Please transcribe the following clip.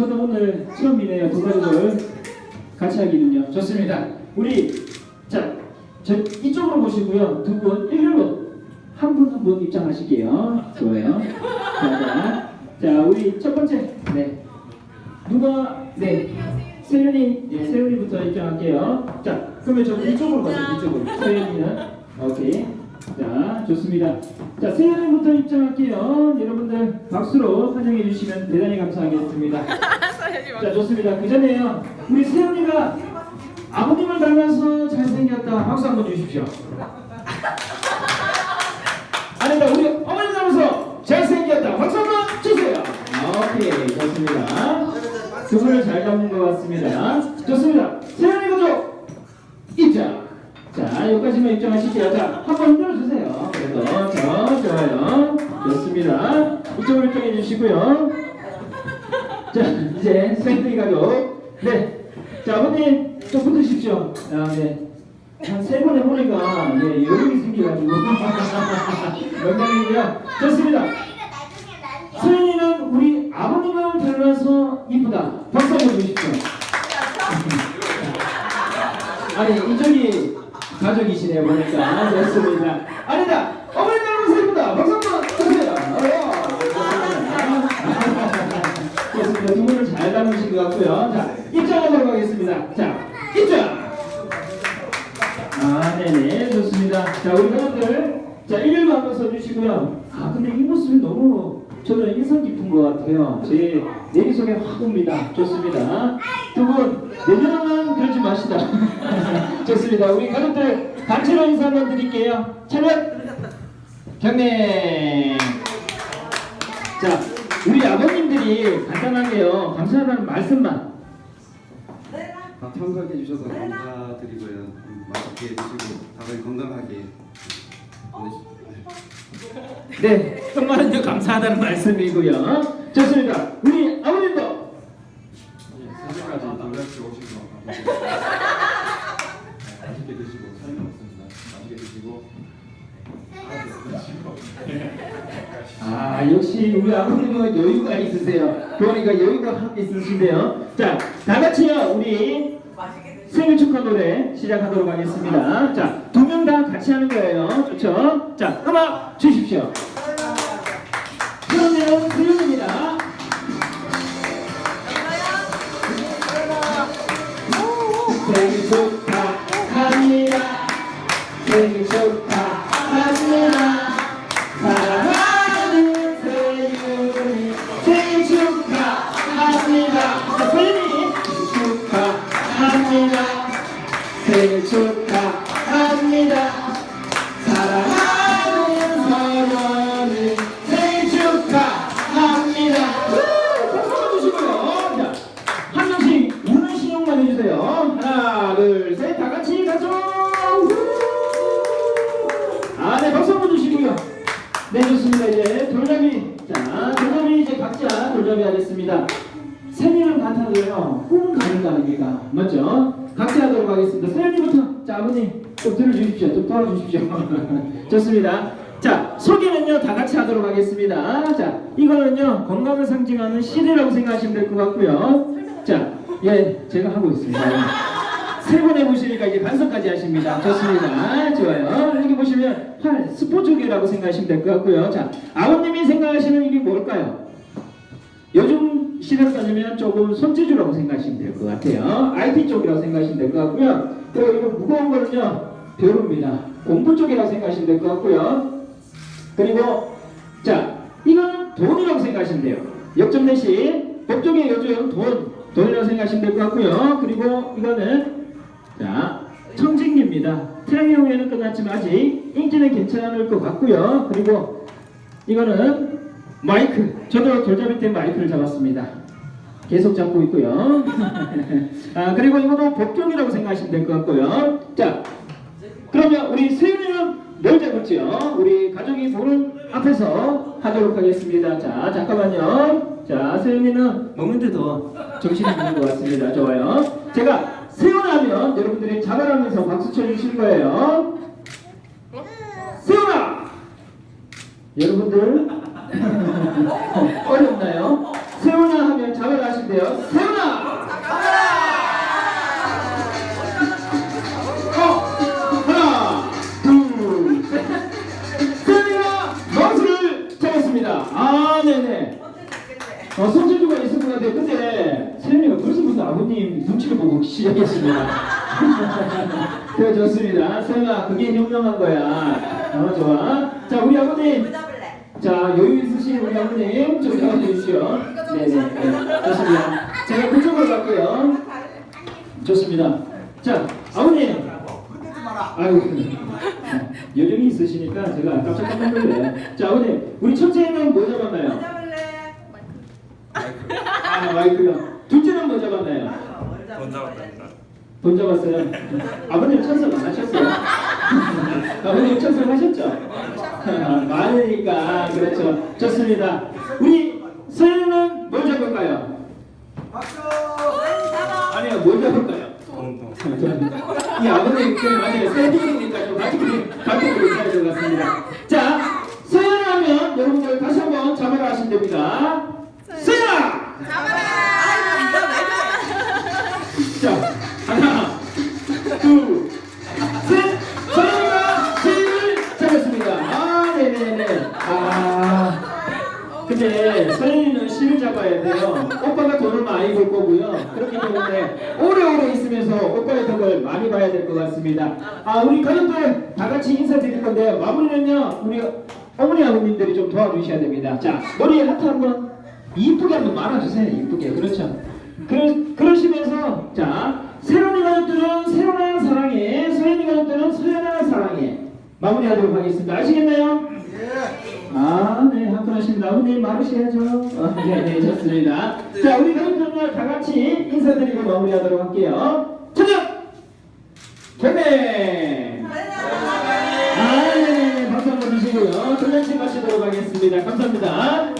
저도 오늘 처음이네요. 두 가지를 같이 하기는요. 좋습니다. 우리 자, 저 이쪽으로 보시고요. 두 분 일렬로 한 분 한 분 입장하실게요. 좋아요. 자, 자, 자, 우리 첫 번째 네 누가 네 세윤이 예, 세윤이부터 입장할게요. 자, 그러면 저 이쪽으로 가세요. 이쪽으로. 세윤이는 오케이. 자, 좋습니다. 자, 세윤이부터 입장할게요. 여러분들 박수로 환영해 주시면 대단히 감사하겠습니다. 자, 좋습니다. 그 전에요. 우리 세윤이가 아버님을 닮아서 잘생겼다. 박수 한번 주십시오. 아니다, 우리 어머니 닮아서 잘생겼다. 박수 한번 주세요. 오케이, 좋습니다. 두 분을 잘 잡는 것 같습니다. 좋습니다. 세윤이 가족. 자, 여기까지만 입장하실게요. 자, 한번 흔들어 주세요. 그래도 저 좋아요. 좋습니다. 이쪽으로 입장해 주시고요. 자, 이제 세윤이 가족. 네. 자, 아버님 좀 붙으십시오. 아, 네. 한 세 번 해보니까 예, 여름이 생겨가지고 영광이고요. 좋습니다. 소연이는 우리 아버님을 닮아서 이쁘다. 박수 한번 주십시오. 아니 이쪽이 가족이시네요 보니까 좋습니다. 아니다. 어머니 이쁘다. 박수 한번 주세요. 어, 좋습니다. 두 분을 잘 닮으신 것 같고요. 자 입장하도록 하겠습니다. 자 입장. 아, 네네, 좋습니다. 자, 우리 가족들, 자, 일일로 한번 써주시고요. 아, 근데 이 모습이 너무 저는 인상 깊은 것 같아요. 제 내리 속에 확 옵니다. 좋습니다. 두 분, 내년은 그러지 마시다. 좋습니다. 우리 가족들, 단체로 인사 한번 드릴게요. 차렷! 경례! 자, 우리 아버님들이 간단하게요. 감사하다는 말씀만. 다 평가해 주셔서 감사드리고요. 음, 맛있게 드시고 다들 건강하게 보내십시오. 네, 정말은요 감사하다는 말씀이고요. 좋습니다. 우리 아버님도 사진까지 놀랍게 오시고 맛있게 드시고 살림 없습니다. 맛있게 드시고 아 역시 우리 아버님은 여유가 있으세요. 그러니까 여유가 확 있으신데요. 자, 다 같이요 우리 생일 축하 노래 시작하도록 하겠습니다. 자, 두 명 다 같이 하는 거예요. 좋죠? 자, 음악 주십시오. 그러면 수영입니다. 생일 축하합니다. 생일 축하 축하합니다. 사랑하는 서연이 생일 축하합니다. 한 명씩 우는 신용만 해주세요. 하나, 둘, 셋, 다 같이 가죠. 우! 아, 네, 박수 한번 주시고요. 네, 좋습니다. 이제 돌잡이. 자, 돌잡이 이제 각자 돌잡이 하겠습니다. 생일은 같아도요, 꿈은 다르다는 얘기가 맞죠? 각자 하도록 하겠습니다. 세연이부터. 자, 아버님, 좀 들어주십시오. 좀 도와주십시오. 좋습니다. 자, 소개는요, 다 같이 하도록 하겠습니다. 자, 이거는요, 건강을 상징하는 시대라고 생각하시면 될 것 같고요. 자, 예, 제가 하고 있습니다. 세 번 해보시니까 이제 반성까지 하십니다. 좋습니다. 좋아요. 여기 보시면 팔 스포츠계라고 생각하시면 될 것 같고요. 자, 아버님이 생각하시는 이게 뭘까요? 따지면 조금 손재주라고 생각하시면 될 것 같아요. IT 쪽이라고 생각하시면 될 것 같고요. 그리고 이거 무거운 거는요, 벼루입니다. 공부 쪽이라고 생각하시면 될 것 같고요. 그리고, 자, 이거는 돈이라고 생각하시면 돼요. 역점 대신 법쪽에 요즘 돈, 돈이라고 생각하시면 될 것 같고요. 그리고 이거는, 자, 청진기입니다. 태양형에는 끝났지만 아직 인기는 괜찮을 것 같고요. 그리고 이거는 마이크. 저도 돌잡이 때 마이크를 잡았습니다. 계속 잡고 있고요. 아, 그리고 이것도 복종이라고 생각하시면 될 것 같고요. 자, 그러면 우리 세윤이는 뭘 잡을지요? 우리 가족이 보는 앞에서 하도록 하겠습니다. 자, 잠깐만요. 자, 세윤이는 먹는데도 정신이 있는 것 같습니다. 좋아요. 제가 세윤하면 여러분들이 자발하면서 박수 쳐주실 거예요. 세윤아! 여러분들 어, 손재주가 있을 것 같아요. 근데 세훈이가 벌써부터 아버님 눈치를 보고 시작했습니다. 그래 좋습니다. 세훈아, 그게 현명한 거야. 어, 좋아. 자, 우리 아버님. 자, 여유 있으신 우리 아버님 좀 잡아주십시오. 네네. 네, 좋습니다. 제가 그쪽으로 갈게요. 좋습니다. 자, 아버님. 아유, 여력이 있으시니까 제가 깜짝 깜짝 놀래요. 자, 아버님, 우리 첫째는 뭐 잡았나요? 아, 마이크요. 둘째는 뭐 잡았나요? 돈 잡았어요. 아버님 천설 안 하셨어요? 아버님 천설 하셨죠? 많으니까 그렇죠. 좋습니다. 우리 서현은 뭘 잡을까요? 아니요, 뭘 잡을까요? 이 아버님 그 맞아요. 세팅이니까 좀 같은 같은 걸 있어야 될것 같습니다. 자, 서현하면 여러분들 다시 한번 잡아라 하시면 됩니다. 거고요. 그렇기 때문에 오래오래 있으면서 덕을 많이 봐야 될 것 같습니다. 아, 우리 가족들 다 같이 인사드릴 건데 마무리는요, 우리 어머니 아버님들이 좀 도와주셔야 됩니다. 자, 머리에 하트 한번 이쁘게 한번 말아주세요. 이쁘게. 그렇죠. 그러, 그러시면서 자, 새로운 가족들은 새로운 사랑해, 서현이 가족들은 서현아 사랑해. 마무리하도록 하겠습니다. 아시겠나요? 아, 네. 아버님 말으셔야죠. 어, 네, 네, 좋습니다. 자, 우리 가족들 다 같이 인사드리고 마무리하도록 할게요. 저녁! 경례! 아, 네, 네, 박수 한번 주시고요. 도장치 마치도록 하겠습니다. 감사합니다. 네.